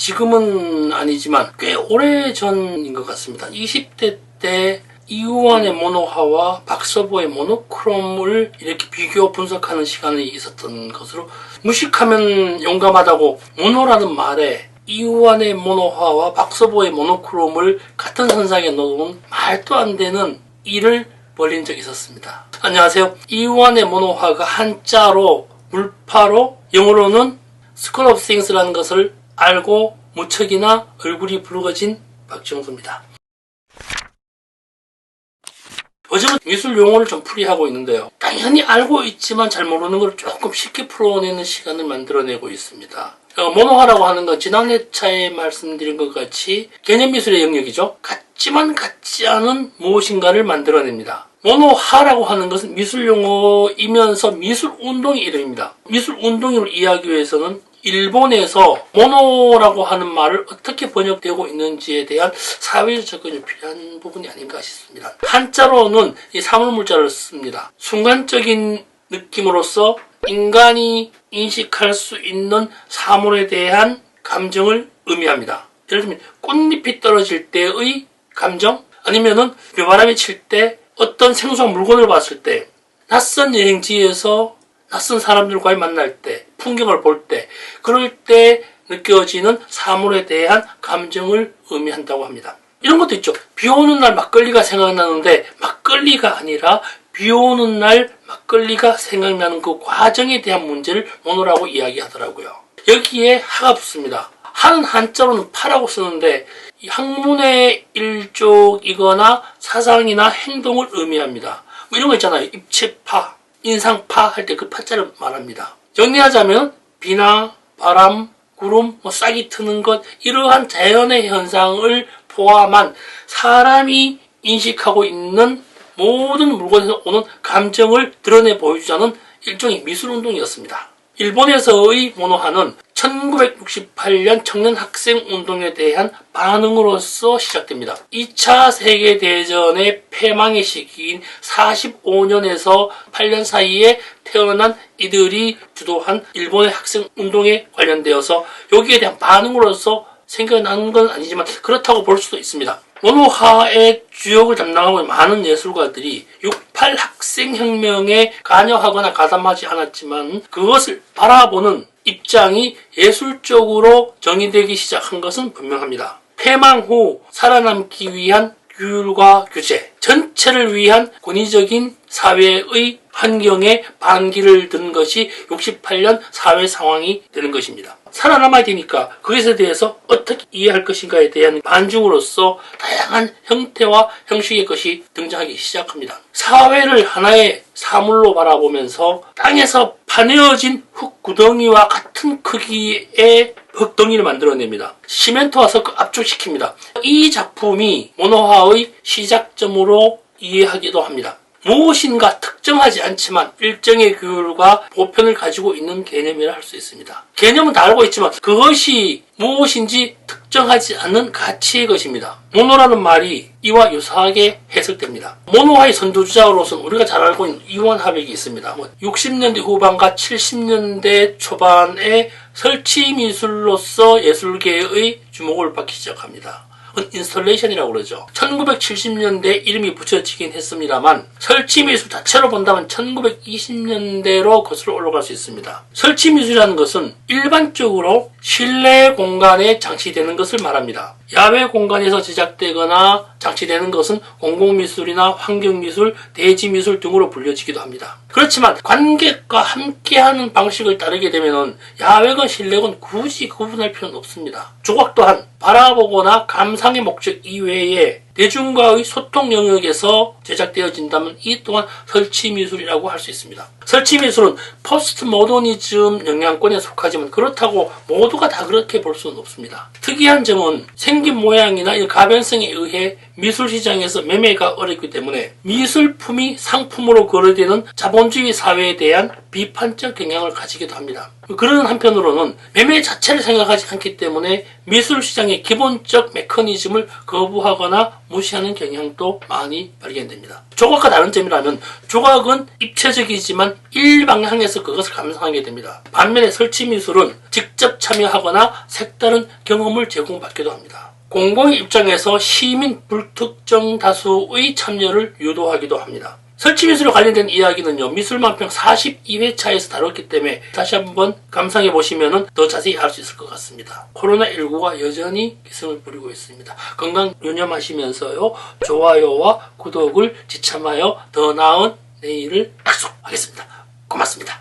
지금은 아니지만 꽤 오래 전인 것 같습니다. 20대 때 이우환의 모노화와 박서보의 모노크롬을 이렇게 비교 분석하는 시간이 있었던 것으로 무식하면 용감하다고 모노라는 말에 이우환의 모노화와 박서보의 모노크롬을 같은 선상에 놓은 말도 안 되는 일을 벌린 적이 있었습니다. 안녕하세요. 이우환의 모노화가 한자로 물파로 영어로는 스쿨 오브 싱스라는 것을 알고 무척이나 얼굴이 붉어진 박정수입니다. 요즘은 미술 용어를 좀 풀이하고 있는데요. 당연히 알고 있지만 잘 모르는 걸 조금 쉽게 풀어내는 시간을 만들어내고 있습니다. 어, 모노화라고 하는 건 지난 회차에 말씀드린 것 같이 개념 미술의 영역이죠. 같지만 같지 않은 무엇인가를 만들어냅니다. 모노화라고 하는 것은 미술 용어이면서 미술 운동의 이름입니다. 미술 운동을 이해하기 위해서는 일본에서 모노라고 하는 말을 어떻게 번역되고 있는지에 대한 사회적 접근이 필요한 부분이 아닌가 싶습니다. 한자로는 이 사물물자를 씁니다. 순간적인 느낌으로서 인간이 인식할 수 있는 사물에 대한 감정을 의미합니다. 예를 들면 꽃잎이 떨어질 때의 감정 아니면은 벼바람이 칠 때 어떤 생소한 물건을 봤을 때 낯선 여행지에서 낯선 사람들과의 만날 때 풍경을 볼 때 그럴 때 느껴지는 사물에 대한 감정을 의미한다고 합니다. 이런 것도 있죠. 비 오는 날 막걸리가 생각나는데 막걸리가 아니라 비 오는 날 막걸리가 생각나는 그 과정에 대한 문제를 모노라고 이야기하더라고요. 여기에 하가 붙습니다. 하는 한자로는 파라고 쓰는데 이 학문의 일족이거나 사상이나 행동을 의미합니다. 뭐 이런 거 있잖아요. 입체파, 인상파 할 때 그 파자를 말합니다. 정리하자면 비나 바람, 구름, 뭐 싹이 트는 것 이러한 자연의 현상을 포함한 사람이 인식하고 있는 모든 물건에서 오는 감정을 드러내 보여주자는 일종의 미술운동이었습니다. 일본에서의 모노화는 1968년 청년 학생 운동에 대한 반응으로서 시작됩니다. 2차 세계대전의 폐망의 시기인 45년에서 8년 사이에 태어난 이들이 주도한 일본의 학생 운동에 관련되어서 여기에 대한 반응으로서 생겨난 건 아니지만 그렇다고 볼 수도 있습니다. 모노화의 주역을 담당하고 있는 많은 예술가들이 68 학생혁명에 관여하거나 가담하지 않았지만 그것을 바라보는 입장이 예술적으로 정의되기 시작한 것은 분명합니다. 폐망 후 살아남기 위한 규율과 규제, 전체를 위한 권위적인 사회의 환경에 반기를 든 것이 68년 사회 상황이 되는 것입니다. 살아남아야 되니까 그것에 대해서 어떻게 이해할 것인가에 대한 반중으로서 다양한 형태와 형식의 것이 등장하기 시작합니다. 사회를 하나의 사물로 바라보면서 땅에서 파내어진 흙 구덩이와 같은 크기의 흙덩이를 만들어냅니다. 시멘트와 섞어 압축시킵니다. 이 작품이 모노화의 시작점으로 이해하기도 합니다. 무엇인가 특정하지 않지만 일정의 규율과 보편을 가지고 있는 개념이라 할 수 있습니다. 개념은 다 알고 있지만 그것이 무엇인지 특정하지 않는 가치의 것입니다. 모노라는 말이 이와 유사하게 해석됩니다. 모노화의 선두주자로서는 우리가 잘 알고 있는 이원합액이 있습니다. 60년대 후반과 70년대 초반에 설치 미술로서 예술계의 주목을 받기 시작합니다. 인스톨레이션이라고 그러죠. 1970년대 이름이 붙여지긴 했습니다만 설치 미술 자체로 본다면 1920년대로 거슬러 올라갈 수 있습니다. 설치 미술이라는 것은 일반적으로 실내 공간에 장치되는 것을 말합니다. 야외 공간에서 제작되거나 장치되는 것은 공공미술이나 환경미술, 대지미술 등으로 불려지기도 합니다. 그렇지만 관객과 함께하는 방식을 따르게 되면 야외건 실내건 굳이 구분할 필요는 없습니다. 조각 또한 바라보거나 감상의 목적 이외에 대중과의 소통 영역에서 제작되어진다면 이 또한 설치 미술이라고 할 수 있습니다. 설치 미술은 포스트 모더니즘 영향권에 속하지만 그렇다고 모두가 다 그렇게 볼 수는 없습니다. 특이한 점은 생긴 모양이나 이 가변성에 의해 미술 시장에서 매매가 어렵기 때문에 미술품이 상품으로 거래되는 자본주의 사회에 대한 비판적 경향을 가지기도 합니다. 그러는 한편으로는 매매 자체를 생각하지 않기 때문에 미술 시장의 기본적 메커니즘을 거부하거나 무시하는 경향도 많이 발견됩니다. 조각과 다른 점이라면 조각은 입체적이지만 일방향에서 그것을 감상하게 됩니다. 반면에 설치 미술은 직접 참여하거나 색다른 경험을 제공받기도 합니다. 공공의 입장에서 시민 불특정 다수의 참여를 유도하기도 합니다. 설치미술에 관련된 이야기는요, 미술만평 42회차에서 다뤘기 때문에 다시 한번 감상해 보시면 더 자세히 알 수 있을 것 같습니다. 코로나19가 여전히 기승을 부리고 있습니다. 건강 유념하시면서요, 좋아요와 구독을 지참하여 더 나은 내일을 약속하겠습니다. 고맙습니다.